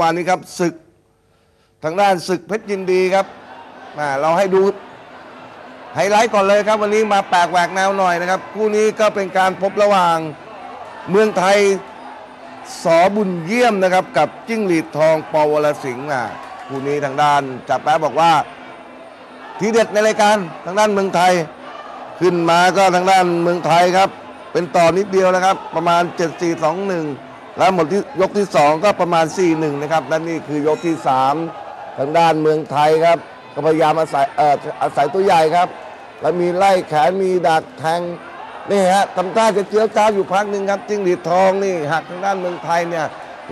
วันนี้ครับศึก ทางด้านศึกเพชรยินดีครับมาเราให้ดูไฮไลท์ก่อนเลยครับ วันนี้มาแปลกแหวกแนวหน่อยนะครับคู่นี้ก็เป็นการพบระหว่าง เมืองไทยสอบุญเยี่ยมนะครับ กับจิ้งหรีดทองปวรสิงห์อะคู่นี้ทางด้านจับแป๊บบอกว่า ทีเด็ดในรายการทางด้านเมืองไทย ขึ้นมาก็ทางด้านเมืองไทยครับ เป็นต่อนิดเดียวนะครับ ประมาณ 7-4-2-1 แล้วหมดที่ยกที่ 2 ก็ประมาณ 4-1 นะครับและนี่คือยกที่ 3 ทางด้านเมืองไทยครับ ก็พยายามอาศัยเอ่ออาศัยตัวใหญ่ครับ แล้วมีไล่แขนมีดักแทงนี่ฮะทำท่าจะเจียวจ้าวอยู่พักหนึ่งครับจิ้งหรีดทองนี่หักทางด้านเมืองไทยเนี่ย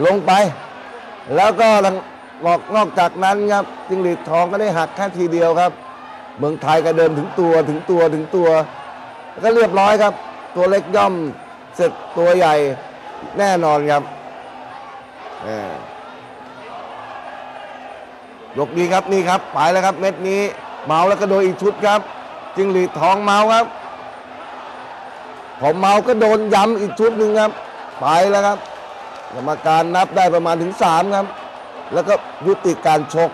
ลงไป แล้วก็ทางนอกนอกจากนั้นครับจิ้งหรีดทองก็ได้หักแค่ทีเดียวครับ เมืองไทยก็เดินถึงตัวถึงตัวถึงตัว แล้วก็เรียบร้อยครับ ตัวเล็กย่อมเสร็จตัวใหญ่ แน่นอนครับยกนี้ครับนี่ครับไปแล้วครับ เม็ดนี้เมาแล้วก็โดนอีกชุดครับ จิงหรีดทองเมาครับพอเมาก็โดนย้ำอีกชุดหนึ่งครับ ไปแล้วครับกรรมการนับได้ประมาณถึงสามครับ แล้วก็ยุติการชก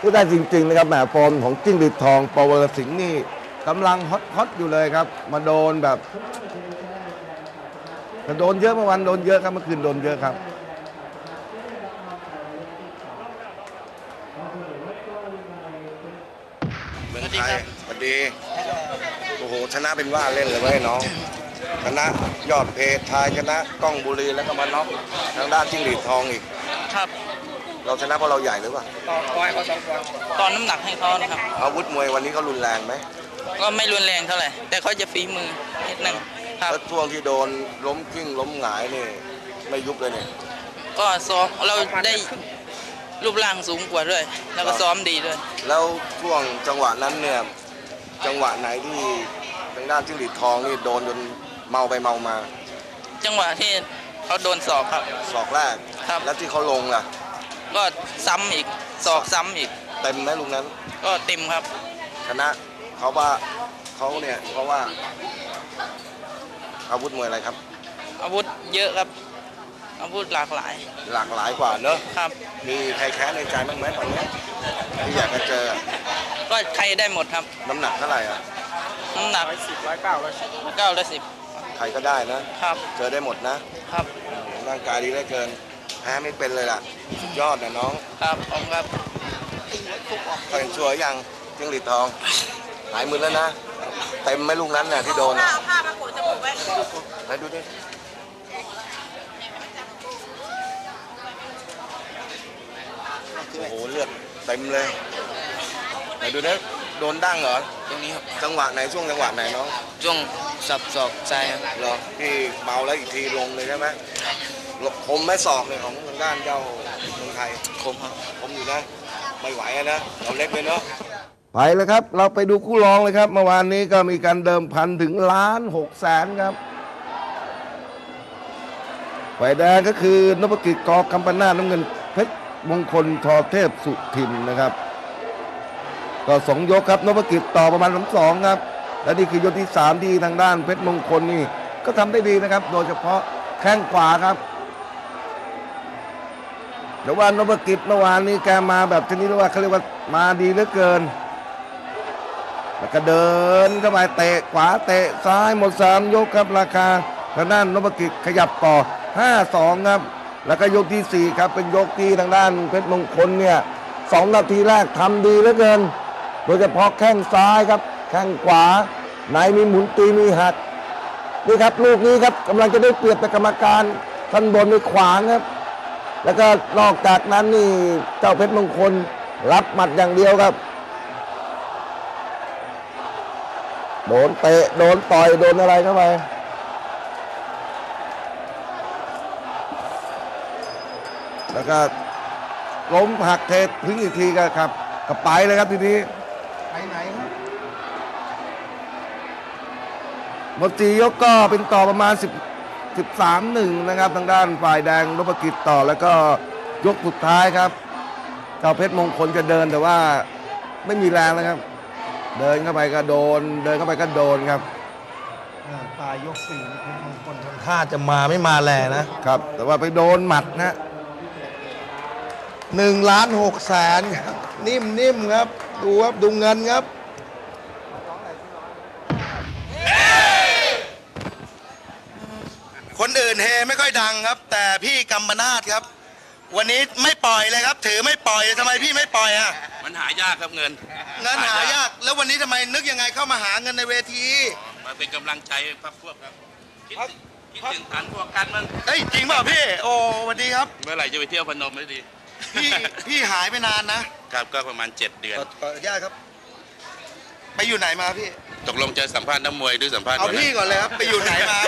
พูดได้จริง ๆ นะครับแหมฟอร์มของจิ้งหรีดทองปวรสิงห์นี่กำลังฮอตฮอตอยู่เลยครับ มาโดนแบบแต่โดนเยอะเมื่อวันโดนเยอะครับเมื่อคืนโดนเยอะครับเมืองไทยสวัสดี โอ้โห ชนะเป็นว่าเล่นเลยเว้ยน้อง ชนะยอดเพทายชนะกล้องบุรีแล้วก็มาน็อกทางด้านจิ้งหรีดทองอีก ครับ เราชนะเพราะเราใหญ่หรือเปล่าต่อปอยเขาสองปอยตอนน้ำหนักให้เขานะครับ อาวุธมวยวันนี้เขารุนแรงไหมก็ไม่รุนแรงเท่าไหร่ แต่เขาจะฝีมือนิดนึงครับ แล้วช่วงที่โดนล้มกิ้งล้มหงายนี่ไม่ยุบเลยเนี่ย ก็ซ้อมเราได้รูปร่างสูงกว่าด้วย แล้วก็ซ้อมดีด้วย แล้วช่วงจังหวะนั้นเนี่ยจังหวะไหนที่ทางด้านจิ้งหรีดทองนี่โดนจนเมาไปเมามา จังหวะที่เขาโดนศอกครับ ศอกแรก ครับ แล้วที่เขาลงล่ะ ก็ซ้ำอีกศอกซ้ำอีก เต็มไหมลุงนั้น ก็เต็มครับ ชนะเขาว่าเขาเนี่ยเพราะว่า อาวุธมวยอะไรครับ อาวุธเยอะครับ อาวุธหลากหลายหลากหลายกว่าเนอะครับ มีใครแค้นในใจบ้างไหมตอนเนี้ยที่อยากจะเจอก็ใครได้หมดครับน้ำหนักเท่าไหร่อะน้ำหนักสิบร้อยเก้าร้อยเก้าร้อยสิบใครก็ได้นะ ครับ เจอได้หมดนะครับ ร่างกายดีเหลือเกิน แพ้ไม่เป็นเลยล่ะสุดยอดนะน้องครับผมครับเคยชัวร์ยังจิ้งหรีดทอง หายมือแล้วนะ เต็มไหมลูกนั้นน่ะที่โดนอะไหนดูดิโอ้โหเลือดเต็มเลยไหนดูดิโดนดั้งเหรอ ตรงนี้ครับ จังหวะไหนช่วงจังหวะไหนน้อง ช่วงสับศอกซ้ายครับเหรอที่เมาแล้วอีกทีลงเลยใช่ไหม คมไม่ศอกเลยของทางด้านเจ้าเมืองไทยคมครับผมอยู่นะไม่ไหวอะนะเราเล็กเลยเนาะไปแล้วครับ เราไปดูคู่รองเลยครับ เมื่อวานนี้ก็มีการเดิมพันถึงล้านหกแสนครับฝ่ายแดงก็คือนพกิจกอกำปนาตน้ำเงินเพชรมงคลทอเทพสุทินนะครับ ก็สองยกครับนพกิจต่อประมาณสองสองครับ และนี่คือยกที่สามที่ทางด้านเพชรมงคลนี่ก็ทำได้ดีนะครับ โดยเฉพาะแข้งขวาครับ แต่ว่านพกิจเมื่อวานนี้แกมาแบบชนิดว่าเขาเรียกว่ามาดีเหลือเกิน แล้วก็เดินเข้าไปเตะขวาเตะซ้ายหมดสามยกครับราคาทางด้านนพกิจขยับต่อ 5-2 ครับ แล้วก็ยกที่ 4 ครับเป็นยกที่ทางด้านเพชรมงคลเนี่ยสองนาทีแรกทำดีเหลือเกิน โดยเฉพาะแข้งซ้ายครับ แข้งขวาในมีหมุนตีมีหักนี่ครับลูกนี้ครับกำลังจะได้เปรียบแต่กรรมการท่านบนในขวางครับ แล้วก็นอกจากนั้นนี่เจ้าเพชรมงคลรับหมัดอย่างเดียวครับ โดนเตะโดนต่อยโดนอะไรเข้าไปแล้วก็ล้มหักเททิ้งอีกทีก็ครับก็ไปเลยครับทีนี้ไปไหนครับหมดสี่ยกก็เป็นต่อประมาณ10 13หนึ่งนะครับทางด้านฝ่ายแดงนพกิจต่อแล้วก็ยกสุดท้ายครับเจ้าเพชรมงคลจะเดินแต่ว่าไม่มีแรงแล้วครับ เดินเข้าไปก็โดน เดินเข้าไปก็โดนครับอ่าปลายยกสี่นี่เพชรมงคลทำท่าจะมาไม่มาแลนะครับ แต่ว่าไปโดนหมัดนะหนึ่งล้านหกแสนครับนิ่มๆครับ ดูครับดูเงินครับ คนอื่นเฮไม่ค่อยดังครับ แต่พี่กำมนาทครับ วันนี้ไม่ปล่อยเลยครับ ถือไม่ปล่อยทำไมพี่ไม่ปล่อยอะมันหายากครับเงินเงินหายากแล้ววันนี้ทำไมนึกยังไงเข้ามาหาเงินในเวที มาเป็นกำลังใจพักพวกครับคิดถึงคิดถึงฐานพวกกันมันเฮ้ยจริงเปล่าพี่ โอ้สวัสดีครับ เมื่อไหร่จะไปเที่ยวพนมไม่ดีพี่พี่หายไปนานนะครับก็ประมาณ 7 เดือน ขอขออนุญาตครับ ไปอยู่ไหนมาพี่ ตกลงจะสัมภาษณ์น้ำมวยหรือสัมภาษณ์เอาวันนั้นพี่ก่อนเลยครับ ไปอยู่ไหนมา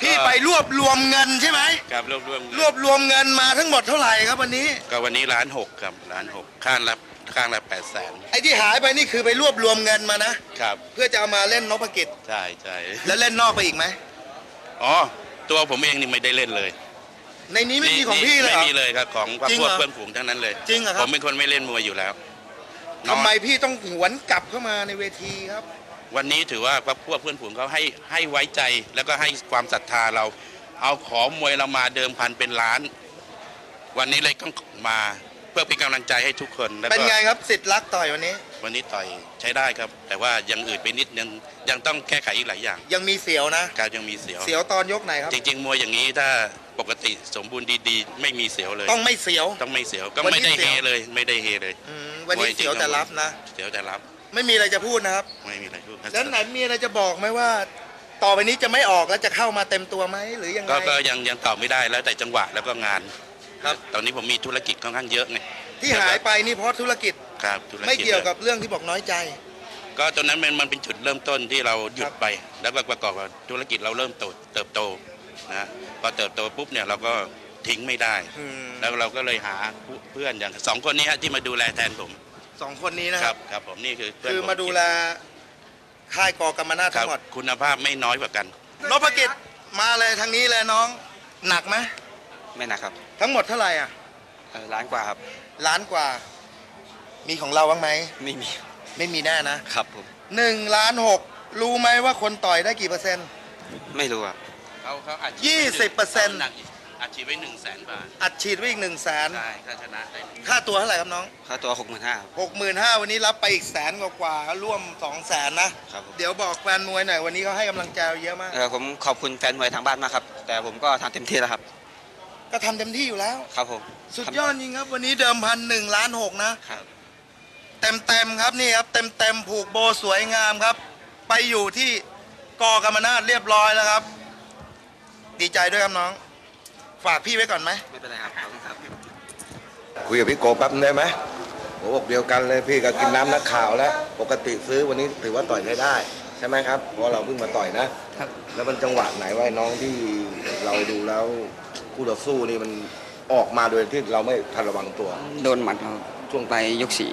พี่ไปรวบรวมเงินใช่ไหมครับรวบรวมรวบรวมเงินมาทั้งหมดเท่าไหร่ครับวันนี้ ก็วันนี้ล้านหกครับล้านหกข้างละข้างละแปดแสนไอ้ที่หายไปนี่คือไปรวบรวมเงินมานะครับ เพื่อจะเอามาเล่นนพกิจใช่ใช่แล้วเล่นนอกไปอีกไหมอ๋อตัวผมเองนี่ไม่ได้เล่นเลย ในนี้ไม่มีของพี่เลยเหรไม่อมีเลยครับของพวกจริงพวกเหรอเพื่อนฝูงทั้งนั้นเลย จริงเหรอครับผมเป็นคนไม่เล่นมวยอยู่แล้ว ทำไมพี่ต้องหวนกลับเข้ามาในเวทีครับ วันนี้ถือว่าพวกเพื่อนฝูงเขาให้ให้ไว้ใจแล้วก็ให้ความศรัทธาเรา เอาของมวยเรามาเดิมพันเป็นล้าน วันนี้เลยต้องมาเพื่อเป็นกำลังใจให้ทุกคนแล้วเป็นก็ไงครับสิทธิ์รักต่อยวันนี้ วันนี้ต่อยใช้ได้ครับ แต่ว่ายังอืดไปนิดนึงยังต้องแก้ไขอีกหลายอย่างยังมีเสียวนะการยังมีเสียว เสียวตอนยกไหนครับ จริงๆมวยอย่างนี้ถ้าปกติสมบูรณ์ดีๆ ไม่มีเสียวเลย ต้องไม่เสียวต้องไม่เสียวก็วันนี้ไม่ได้เสีเฮยวเลย ไม่ได้เฮเลยอืม วันนี้มวยจริงเสียวแต่รับนะ เสียวแต่รับ ไม่มีอะไรจะพูดนะครับ ไม่มีอะไรพูดครับแล้วไหนมีอะไรจะบอกไหมว่า ต่อไปนี้จะไม่ออกแล้วจะเข้ามาเต็มตัวไหมหรือยังไงก็ก็ยังยังตอบไม่ได้แล้วแต่จังหวะแล้วก็งาน ครับ ตอนนี้ผมมีธุรกิจค่อนข้างเยอะไงที่หายไปนี่เพราะธุรกิจครับธุรกิจไม่เกี่ยวกับเรื่องที่บอกน้อยใจ ก็ตอนนั้นมันมันเป็นจุดเริ่มต้นที่เราหยุดไป แล้วก็ประกอบกับธุรกิจเราเริ่มโตเติบโตนะพอเติบโตปุ๊บเนี่ยเราก็ ทิ้งไม่ได้ อืมแล้วเราก็เลยหาเพื่อนอย่างสองคนนี้ฮะที่มาดูแลแทนผมสองคนนี้นะคครัรับบครับผมนี่คือเพื่อนคือผมาดูแลค่ายกอกรรมนาถครัทั้บงหมดคุณภาพไม่น้อยกว่ากัน นพกิจมาเลยทางนี้เลยน้อง หนักไหมไม่หนักครับทั้งหมดเท่าไหร่อะเอ่อล้านกว่าครับ ล้านกว่า มีของเราบ้างไหมไม่มีไม่มีแน่นะครับผม หนึ่งล้านหกรู้ไหมว่าคนต่อยได้กี่เปอร์เซ็นต์ไม่รู้อะเขาเขาอัดยี่สิบเปอร์เซ็นต์หนักอั ดฉีดไว้หนึ่งแสนบาทอัดฉีดไว้อีกหนึ่งแสนได้ถ้าชนะได้ค่าตัวเท่าไหร่ครับน้องค่าตัวหกหมื่นห้าหกหมื่นห้าวันนี้รับไปอีกแสนกว่าๆร่วมสองแสนนะครับผมเดี๋ยวบอกแฟนมวยหน่อยวันนี้เขาให้กำลังใจเยอะมาก เออผมขอบคุณแฟนมวยทางบ้านมากครับ แต่ผมก็ทำเต็มที่แล้วครับ ก็ทำเต็มที่อยู่แล้ว ครับผมสุดยอดจริงครับ วันนี้เดิมพันหนึ่งล้านหกนะ ครับ เต็มเต็มๆครับนี่ครับเต็มเต็มๆผูกโบสวยงามครับ ไปอยู่ที่กอกรรมนาถเรียบร้อยแล้วครับ ดีใจด้วยครับน้อง ฝากพี่ไว้ก่อนไหมไม่เป็นไรครับขอบคุณครับ คุยกับพี่โกแป๊บนึงได้ไหมหัวอกเดียวกันเลยพี่ก็กินน้ำนักข่าวแล้ว ปกติซื้อวันนี้ถือว่าต่อยได้ได้ ใช่ไหมครับ เพราะเราเพิ่งมาต่อยนะครับ แล้วมันจังหวะไหนว่าน้องที่เราดูแล้วคู่ต่อสู้นี่มันออกมาโดยที่เราไม่ทันระวังตัว โดนหมัดเขาช่วงไปยกสี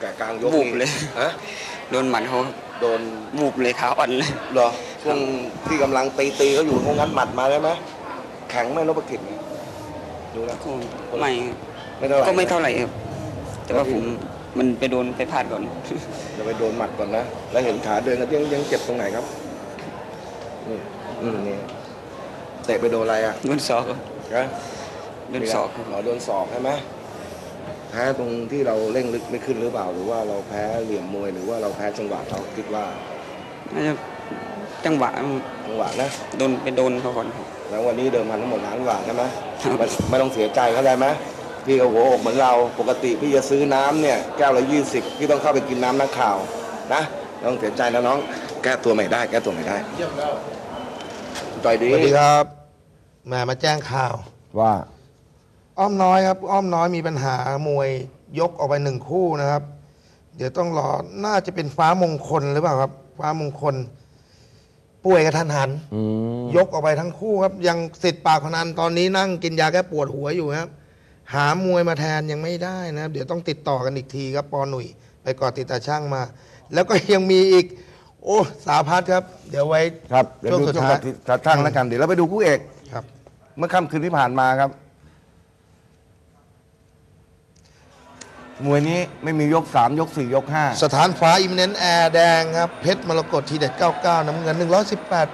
แก่กลางยกวูบนี่เลย ฮะโดนหมัดเขาโดน วูบเลยเท้าอ่อนเลย เหรอช่วงที่กำลังตีตีเขาอยู่เขางัดหมัดมาได้ไหม แข็งไหมนพกิจเนี่ยดูแล้วก็ไม่ไม่เท่าไหร่ก็ไม่เท่าไหร่ครับแต่ว่าผมมันไปโดนไปพลาดก่อนเดี๋ยวไปโดนหมัดก่อนนะแล้วเห็นขาเดินกันยังยังเจ็บตรงไหนครับนี่อืมนี่เตะไปโดนอะไรอะโดนศอกครับนะโดนศอกครับอ๋อโดนศอกใช่ไหมแพ้ตรงที่เราเร่งลึกไม่ขึ้นหรือเปล่า หรือว่าเราแพ้เหลี่ยมมวยหรือว่าเราแพ้จังหวะเราคิดว่าน่าจะ จังหวะจังหวะนะโดนไปโดนเขาก่อนครับแล้ววันนี้เดิมพันทั้งหมดล้านกว่าใช่ไหมครับไม่ไม่ต้องเสียใจเข้าใจไหมพี่ก็หัวอกเหมือนเราปกติพี่จะซื้อน้ำเนี่ยแก้วละยี่สิบพี่ต้องเข้าไปกินน้ำนักข่าวนะไม่ต้องเสียใจนะน้อง แก้ตัวไม่ได้ แก้ตัวไม่ได้เยี่ยมแล้วต่อยดีสวัสดีครับแหม่มาแจ้งข่าวว่า อ้อมน้อยครับ อ้อมน้อยมีปัญหามวยยกออกไปหนึ่งคู่นะครับ เดี๋ยวต้องรอน่าจะเป็นฟ้ามงคลหรือเปล่าครับ ฟ้ามงคล ป่วยกระทันหันยกออกไปทั้งคู่ครับ ยังสิทธิ์ปากพนันตอนนี้นั่งกินยาแก้ปวดหัวอยู่ครับ หามวยมาแทนยังไม่ได้นะครับ เดี๋ยวต้องติดต่อกันอีกทีครับปอหนุ่ยไปกอดติดตาช่างมา แล้วก็ยังมีอีก โอ้สาพัดครับ เดี๋ยวไว้ครับเดี๋ยวช่วงดูสุดช่วงท้าย ตัดช่างแล้วกันเดี๋ยวเราไปดูคู่เอก ครับ เมื่อค่ำคืนที่ผ่านมาครับ มวยนี้ไม่มียกสามยกสี่ยกห้าสถานฟ้าอิมเนนแอร์แดงครับ เพชรมรกตทีเด็ด 99 น้ำเงิน 118